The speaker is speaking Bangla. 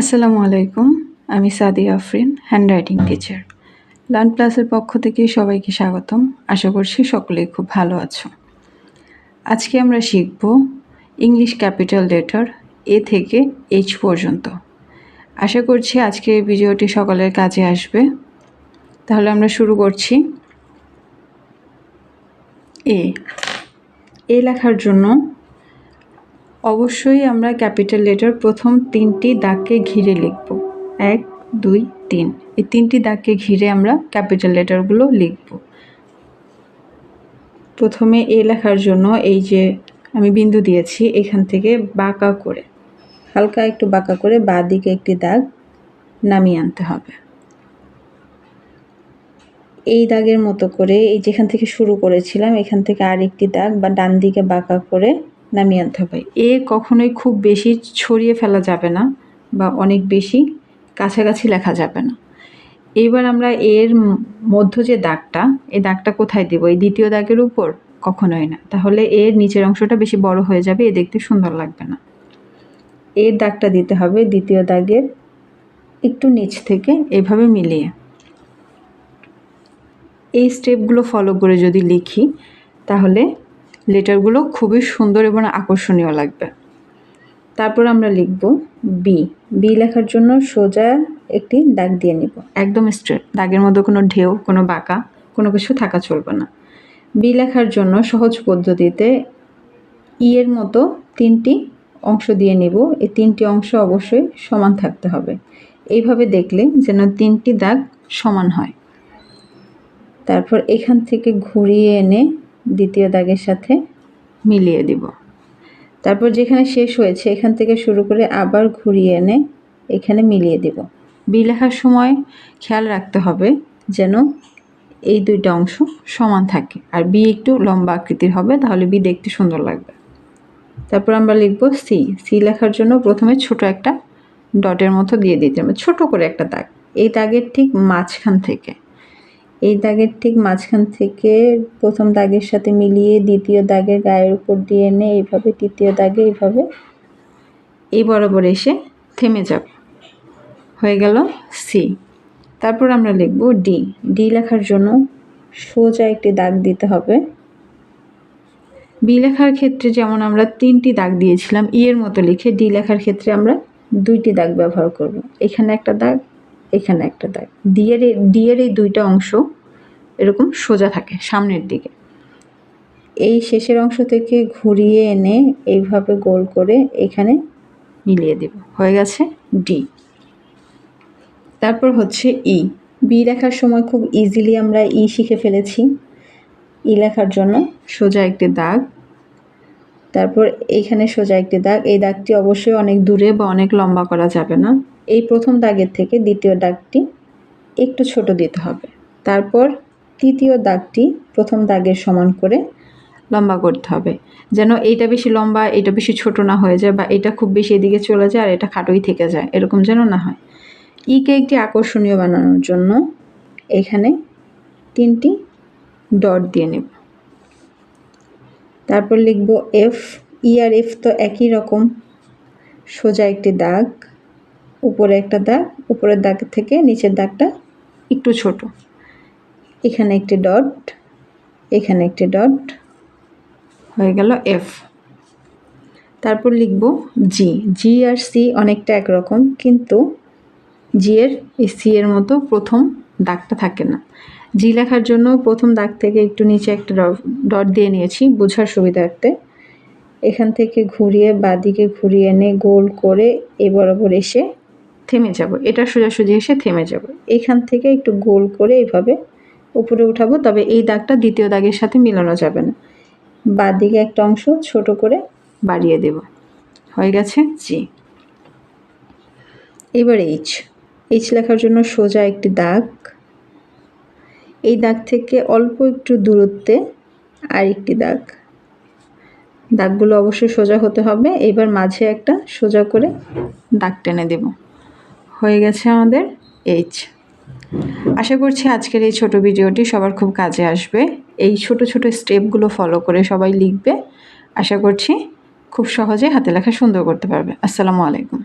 আসসালামু আলাইকুম, আমি Sadia Afrin handwriting teacher learn প্লাসের পক্ষ থেকে সবাইকে স্বাগতম। আশা করছি সকলেই খুব ভালো আছো। আজকে আমরা শিখব ইংলিশ ক্যাপিটাল লেটার এ থেকে এইচ পর্যন্ত। আশা করছি আজকে এই ভিডিওটি সকলের কাজে আসবে। তাহলে আমরা শুরু করছি। এ এ লেখার জন্য অবশ্যই আমরা ক্যাপিটাল লেটার প্রথম তিনটি দাগকে ঘিরে লিখব। এক, দুই, তিন। এই তিনটি দাগকে ঘিরে আমরা ক্যাপিটাল লেটারগুলো লিখব। প্রথমে এ লেখার জন্য এই যে আমি বিন্দু দিয়েছি এখান থেকে বাঁকা করে, হালকা একটু বাঁকা করে বা দিকে একটি দাগ নামিয়ে আনতে হবে। এই দাগের মতো করে এই যেখান থেকে শুরু করেছিলাম এখান থেকে আরেকটি দাগ বা ডান দিকে বাঁকা করে নামিয়ে আনতে হবে। এ কখনোই খুব বেশি ছড়িয়ে ফেলা যাবে না বা অনেক বেশি কাছাকাছি লেখা যাবে না। এইবার আমরা এর মধ্য যে দাগটা, এই দাগটা কোথায় দেব? এই দ্বিতীয় দাগের উপর? কখনোই না। তাহলে এর নিচের অংশটা বেশি বড় হয়ে যাবে, এ দেখতে সুন্দর লাগবে না। এর দাগটা দিতে হবে দ্বিতীয় দাগের একটু নিচ থেকে, এভাবে মিলিয়ে। এই স্টেপগুলো ফলো করে যদি লিখি, তাহলে লেটারগুলো খুবই সুন্দর এবং আকর্ষণীয় লাগবে। তারপর আমরা লিখব বি বি লেখার জন্য সোজা একটি দাগ দিয়ে নিব। একদম স্ট্রেট দাগের মধ্যে কোনো ঢেউ, কোনো বাঁকা, কোনো কিছু থাকা চলবে না। বি লেখার জন্য সহজ পদ্ধতিতে ই এর মতো তিনটি অংশ দিয়ে নিব। এই তিনটি অংশ অবশ্যই সমান থাকতে হবে। এইভাবে দেখলে যেন তিনটি দাগ সমান হয়। তারপর এখান থেকে ঘুরিয়ে এনে দ্বিতীয় দাগের সাথে মিলিয়ে দিব। তারপর যেখানে শেষ হয়েছে, এখান থেকে শুরু করে আবার ঘুরিয়ে এনে এখানে মিলিয়ে দিব। বি লেখার সময় খেয়াল রাখতে হবে যেন এই দুইটা অংশ সমান থাকে। আর বি একটু লম্বা আকৃতির হবে, তাহলে বি দেখতে সুন্দর লাগবে। তারপর আমরা লিখব সি সি লেখার জন্য প্রথমে ছোট একটা ডটের মতো দিয়ে দিতে হবে, ছোট করে একটা দাগ। এই দাগের ঠিক মাঝখান থেকে। এই দাগের ঠিক মাঝখান থেকে প্রথম দাগের সাথে মিলিয়ে দ্বিতীয় দাগের গায়ের উপর দিয়ে এনে এইভাবে, তৃতীয় দাগে এইভাবে এই বরাবর এসে থেমে যাবে হয়ে গেল সি তারপর আমরা লিখব ডি ডি লেখার জন্য সোজা একটি দাগ দিতে হবে। বি লেখার ক্ষেত্রে যেমন আমরা তিনটি দাগ দিয়েছিলাম ই এর মতো লিখে ডি লেখার ক্ষেত্রে আমরা দুইটি দাগ ব্যবহার করব। এখানে একটা দাগ এখানে একটা দাগ ডিয়ের ডিয়ের এই দুইটা অংশ এরকম সোজা থাকে সামনের দিকে। এই শেষের অংশ থেকে ঘুরিয়ে এনে এইভাবে গোল করে এখানে মিলিয়ে দেব। হয়ে গেছে ডি তারপর হচ্ছে ই বি লেখার সময় খুব ইজিলি আমরা ই শিখে ফেলেছি। ই লেখার জন্য সোজা একটি দাগ। তারপর এইখানে সোজা একটি দাগ। এই দাগটি অবশ্যই অনেক দূরে বা অনেক লম্বা করা যাবে না। এই প্রথম দাগের থেকে দ্বিতীয় দাগটি একটু ছোট দিতে হবে। তারপর তৃতীয় দাগটি প্রথম দাগের সমান করে লম্বা করতে হবে। যেন এইটা বেশি লম্বা এটা বেশি ছোট না হয়ে যায় বা এটা খুব বেশি এদিকে চলে যায় আর এটা খাটোই থেকে যায়, এরকম যেন না হয়। ইকে একটি আকর্ষণীয় বানানোর জন্য এখানে তিনটি ডট দিয়ে নেব। তারপর লিখব এফ ই আর এফ তো একই রকম। সোজা একটি দাগ। উপরে একটা দাগ, উপরের দাগ থেকে নিচের দাগটা একটু ছোট। এখানে একটি ডট, এখানে একটি ডট, হয়ে গেল এফ তারপর লিখব জি জি আর সি অনেকটা একরকম, কিন্তু জি এর সি এর মতো প্রথম দাগটা থাকে না। জি লেখার জন্য প্রথম দাগ থেকে একটু নিচে একটা ডট দিয়ে নিয়েছি, বোঝার সুবিধার্থে। এখান থেকে ঘুরিয়ে, বাদিকে ঘুরিয়ে এনে গোল করে এ বরাবর এসে থেমে যাব। এটা সোজাসুজি এসে থেমে যাব। এখান থেকে একটু গোল করে এইভাবে উপরে উঠাবো, তবে এই দাগটা দ্বিতীয় দাগের সাথে মিলানো যাবে না। বাদ দিকে একটা অংশ ছোট করে বাড়িয়ে দেব। হয়ে গেছে? জি। এবার এইচ এইচ লেখার জন্য সোজা একটি দাগ। এই দাগ থেকে অল্প একটু দূরত্বে আর একটি দাগ। দাগগুলো অবশ্যই সোজা হতে হবে। এবার মাঝে একটা সোজা করে দাগ টেনে দেব। হয়ে গেছে আমাদের এইচ আশা করছি আজকের এই ছোট ভিডিওটি সবার খুব কাজে আসবে। এই ছোট ছোট স্টেপগুলো ফলো করে সবাই লিখবে। আশা করছি খুব সহজে হাতে লেখা সুন্দর করতে পারবে। আসসালামু আলাইকুম।